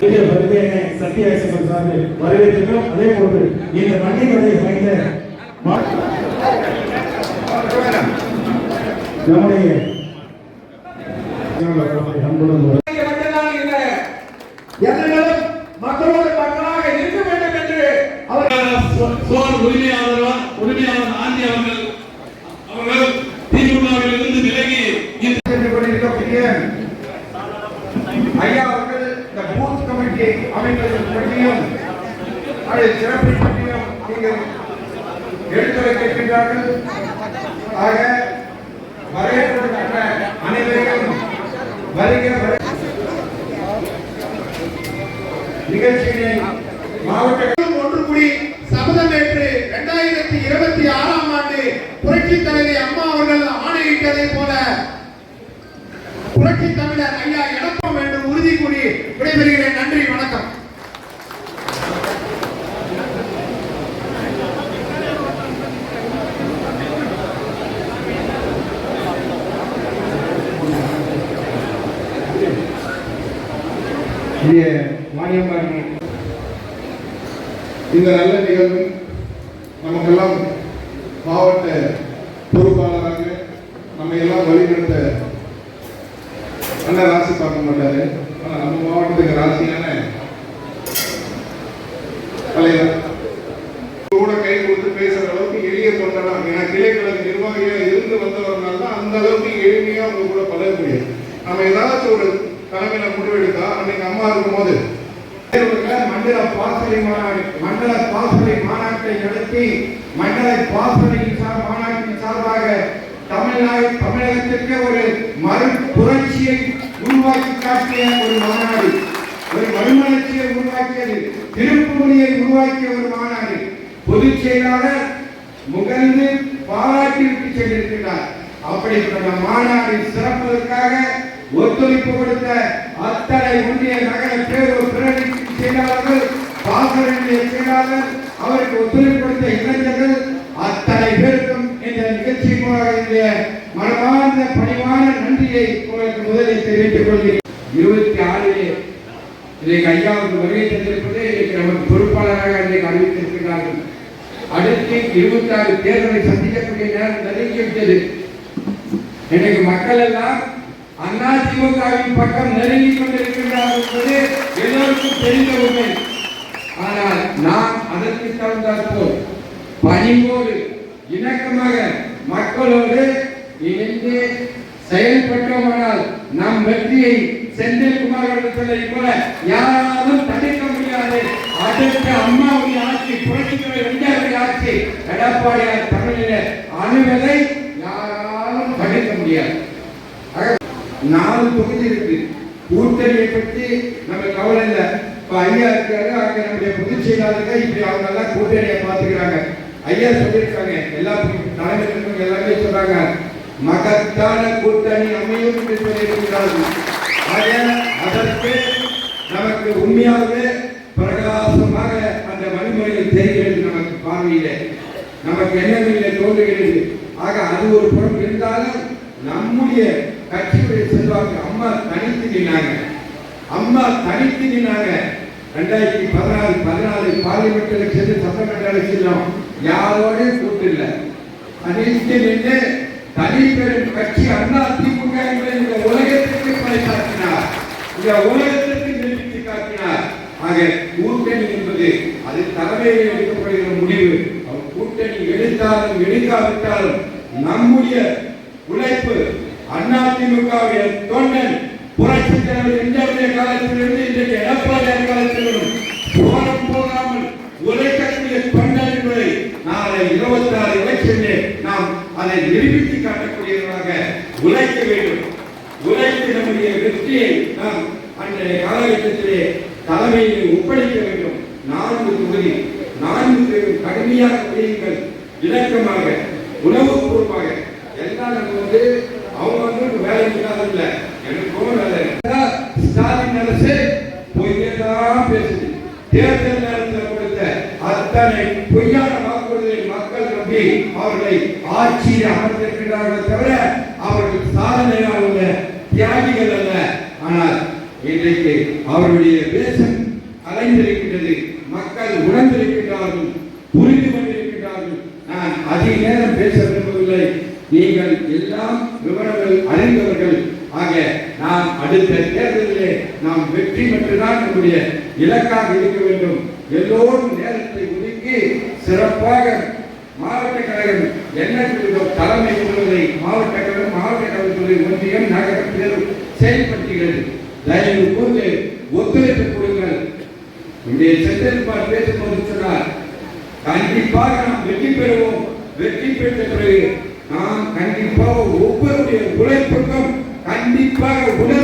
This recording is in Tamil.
பெரிய வருகையினை சத்ய ஐசகர் சார்பில் வரவேற்கிறோம் அதே போன்று இந்த மண்ணினுடைய மா- நம்முடைய மக்களோடு மக்களாக இருக்க வேண்டும் என்று அவர் உரிமையாளர் உரிமையாளர் ஆண்டி அவர்கள் அவர்கள் திமுகவில் இருந்து விலகி ஐயா பூத் கமிட்டி அமைப்பது பற்றியும் அதை சிறப்பு பற்றியும் நீங்கள் எடுத்துரைக்கின்றார்கள் ஆக வரவேற்பதற்கான அனைவரையும் வருகிற நிகழ்ச்சியினை மாவட்ட ஒன்று கூடி சபதம் ஏற்று இரண்டாயிரத்தி இருபத்தி ஆறாம் ஆண்டு புரட்சி தலைவி அம்மா அவர்கள் ஆணையிட்டதை போல புரட்சி தமிழர் ஐயா எடப்பம் என்று உறுதி கூறி விடைபெறுகிறேன் நன்றி வணக்கம் நம்முடைய மானியம்பாடி இந்த நல்ல நிகழ்வு நமக்கெல்லாம் மாவட்ட பொறுப்பாளராக நம்ம எல்லாம் வழிநடத்த அண்ணன் ராசி பார்க்க மாட்டாரு. ஆனால் நம்ம மாவட்டத்துக்கு ராசியான தலைவர். கூட கை கொடுத்து பேசுற அளவுக்கு எளிய தொண்டனா. ஏன்னா கிளைக்கழக நிர்வாகியா இருந்து வந்தவர்னால தான் அந்த அளவுக்கு எளிமையா அவங்க கூட பழக முடியாது நம்ம ஏதாச்சும் ஒரு தலைமையில முடிவெடுத்தா அன்னைக்கு அம்மா இருக்கும்போது மண்டல பாசறை மாநாடு மண்டல பாசறை மாநாட்டை நடத்தி மண்டல பாசறை சார் மாநாட்டின் சார்பாக தமிழ்நாடு தமிழகத்திற்கு ஒரு மறுபுரட்சியை உருவாக்கி காட்டிய ஒரு மாநாடு. ஒரு மறுமலர்ச்சியை உருவாக்கியது திருப்புமொழியை உருவாக்கிய ஒரு மாநாடு. பொதுச் செயலாளர் முகர்ந்து பாராட்டிவிட்டு சென்றிருக்கிறார். அப்படிப்பட்ட மாநாடு சிறப்பதற்காக ஒத்துழைப்பு கொடுத்த அத்தனை ஒன்றிய நகர பேரூர் பிரதிநிதி செயலாளர்கள் பாசறையுடைய செயலாளர் அவருக்கு ஒத்துழைப்பு கொடுத்த இளைஞர்கள் அத்தனை பேருக்கும் இந்த நிகழ்ச்சி மூலமாக மனமார்ந்த பணிவான நன்றியை உங்களுக்கு முதலில் தெரிவித்துக் கொள்கிறேன். இருபத்தி ஆறிலே இன்றைக்கு ஐயாவுக்கு வருகை தந்திருப்பது இன்றைக்கு நமக்கு பொறுப்பாளராக இன்றைக்கு அறிவித்திருக்கிறார்கள். அடுத்து இருபத்தி ஆறு தேர்தலை சந்திக்கக்கூடிய நேரம் நெருங்கிவிட்டது. இன்னைக்கு மக்கள் எல்லாம் அதிமுகவின் பக்கம் நெருங்கி கொண்டிருக்கின்றார் என்பது எல்லோருக்கும் தெரிந்த உண்மை ஆனால் நான் அதற்கு தகுந்தாற் போல் பணிவோடு இணக்கமாக மக்களோடு இணைந்து செயல்பட்டோமானால் நம் வெற்றியை செந்தில்குமார் அவர்கள் சொன்னதை போல யாராலும் தடுக்க முடியாது. அதற்கு அம்மாவுடைய ஆட்சி புரட்சித்துறை எம்ஜிஆருடைய ஆட்சி எடப்பாடியார் தமிழில அணுவதை யாராலும் தடுக்க முடியாது. நாலு தொகுதி இருக்கு. கூட்டணியை பற்றி நம்ம கவலை இல்லை. இப்போ ஐயா இருக்காரு அங்க நம்முடைய பொதுச் செயலாளர்கள் இப்படி அவங்க எல்லாம் கூட்டணியை பார்த்துக்கிறாங்க. ஐயா சொல்லியிருக்காங்க எல்லா தலைமைகளுக்கும் எல்லாமே சொல்றாங்க. மகத்தான கூட்டணி அமையும் என்று சொல்லியிருக்கிறார்கள். அதற்கு நமக்கு உண்மையாகவே பிரகாசமாக அந்த வழிமுறையில் தெரிகிறது நமக்கு பார்வையிலே நமக்கு எண்ணங்களிலே தோன்றுகிறது. ஆக அது ஒரு புறம் இருந்தாலும் நம்முடைய கட்சியுடைய செல்வாக்கு அம்மா தனித்து நின்னாங்க. அம்மா தனித்து நின்னாங்க. ரெண்டாயிரத்தி பதினாறு பதினாலு பார்லிமெண்ட் எலெக்ஷன் சட்டமன்ற எலெக்ஷன் யாரோடையும் கூட்டு இல்லை. தனித்து நின்று தனி கட்சி அண்ணா திமுக இந்த உலகத்திற்கு பறைசாற்றினார் இந்த உலகத்திற்கு நிரூபித்து காட்டினார். ஆக கூட்டணி என்பது அது தலைமையில் எடுக்கப்படுகிற முடிவு. கூட்டணி எடுத்தாலும் எடுக்காவிட்டாலும் நம்முடைய அதிமுகவுடைய தொண்டன் புரட்சி தலைவர் எம்ஜிஆருடைய காலத்திலிருந்து இன்றைக்கு எடப்பாடியார் காலத்திலும் போரம் போகாமல் உழைக்கக்கூடிய தொண்டன் என்பதை நாளை இருபத்தி ஆறு எலெக்ஷனில் நாம் அதை நிரூபித்து காட்டக்கூடியவர்களாக உழைக்க வேண்டும். உழைத்து நம்முடைய வெற்றியை நாம் அன்றைய காலகட்டத்திலே தலைமையில் ஒப்படைக்க வேண்டும். நான்கு தொகுதி நான்கு பேரும் கடுமையாக இலக்கமாக இணக்கமாக உணவுபூர்வமாக எல்லாம் நம்ம வந்து தேர்தல் நேரத்தில் கொடுத்த அத்தனை பொய்யான வாக்குறுதியை மக்கள் நம்பி அவர்களை ஆட்சியில் அமர்ந்திருக்கிறார்கள் தவிர அவர்கள் சாதனையால் உள்ள தியாகிகள் அல்ல. ஆனால் இன்றைக்கு அவருடைய வேஷம் அலைந்திருக்கின்றது. மக்கள் உணர்ந்திருக்கின்றார்கள் புரிந்து கொண்டிருக்கின்றார்கள். நான் அதிக நேரம் பேச விரும்பவில்லை. நீங்கள் எல்லாம் விவரங்கள் அறிந்தவர்கள். ஆக நாம் அடுத்த தேர்தலிலே நாம் வெற்றி பெற்றுதான் நம்முடைய இலக்காக இருக்க வேண்டும். எல்லோரும் நேரத்தை ஒதுக்கி சிறப்பாக மாவட்ட கழகம் என்ன சொல்லுதோ தலைமை கொள்வதை மாவட்ட கழகம் மாவட்ட கழகத்துறை ஒன்றியம் நகர தேர்வு செயல்படுத்துகிறது. தயவு கூர்ந்து ஒத்துழைப்பு கொடுங்கள். இங்கே செந்தில்குமார் பேசும்போது சொன்னார் கண்டிப்பாக நாம் வெற்றி பெறுவோம். வெற்றி பெற்ற பிறகு நாம் கண்டிப்பாக ஒவ்வொருடைய உழைப்புக்கும் கண்டிப்பாக உணர்வை